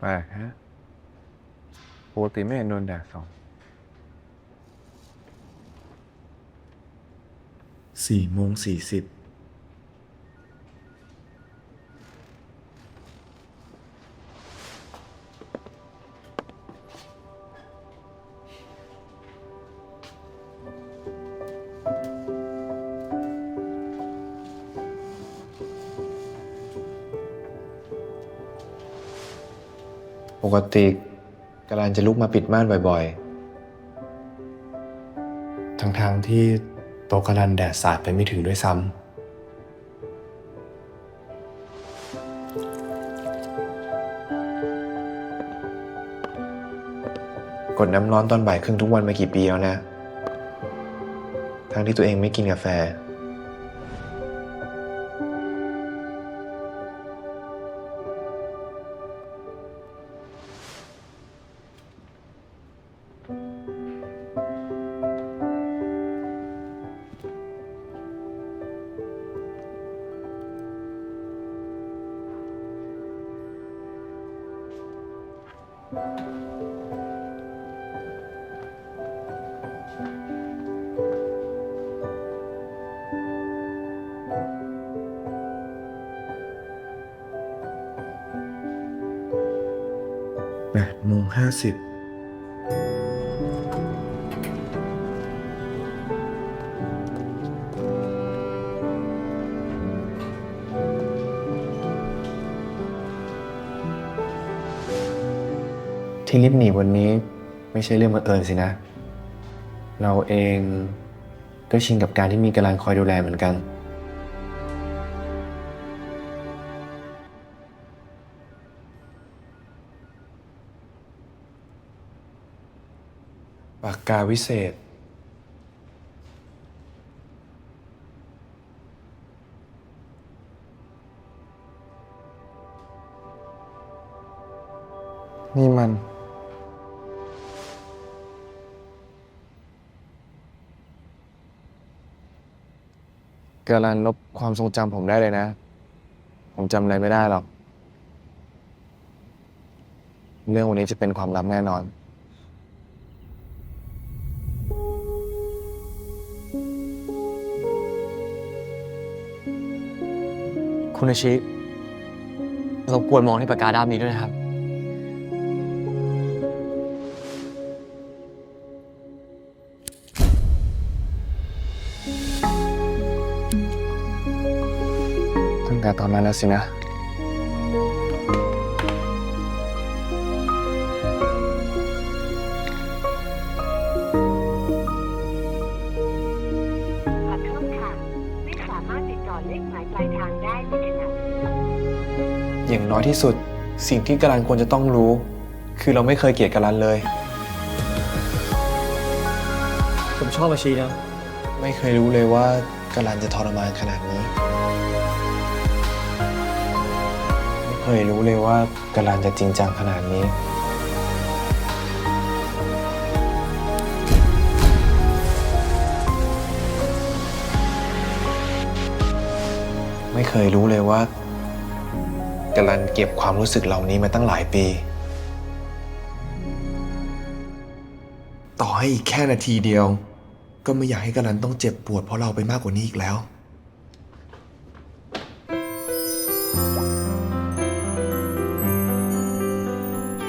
แปลกฮะปกติไม่เห็นโดนแดดส่องสี่โมงสี่สิบ ปกติกำลังจะลุกมาปิดม่านบ่อยๆ ทั้งๆที่โตะกำลังแดดสาดไปไม่ถึงด้วยซ้ำกดน้ำร้อนตอนบ่ายครึ่งทุกวันมากี่ปีแล้วนะ ทั้งที่ตัวเองไม่กินกาแฟ 8โมง50 ที่รีบหนีวันนี้ไม่ใช่เรื่องบังเอิญสินะ เราเองก็ชินกับการที่มีกำลังคอยดูแลเหมือนกัน ปากกาวิเศษ นี่มัน การันลบความทรงจำผมได้เลยนะ ผมจำอะไรไม่ได้หรอก เรื่องวันนี้จะเป็นความลับแน่นอน คุณอาชิรบกวนมองที่ปากกาด้ามนี้ด้วยนะครับ แต่ตอนนั้นแล้วสินะ ขอโทษค่ะ ไม่สามารถติดต่อเลขหมายปลายทางได้ในขณะนี้อย่างน้อยที่สุด สิ่งที่กาลันควรจะต้องรู้ คือเราไม่เคยเกลียดกาลันเลย ผมชอบอาชีนะ ไม่เคยรู้เลยว่ากาลันจะทรมานขนาดนี้ ยรู้เลยว่ากาลันจะจริงจังขนาดนี้ ไม่เคยรู้เลยว่ากาลันเก็บความรู้สึกเหล่านี้มาตั้งหลายปี ต่อให้อีกแค่นาทีเดียว ก็ไม่อยากให้กาลันต้องเจ็บปวดเพราะเราไปมากกว่านี้อีกแล้ว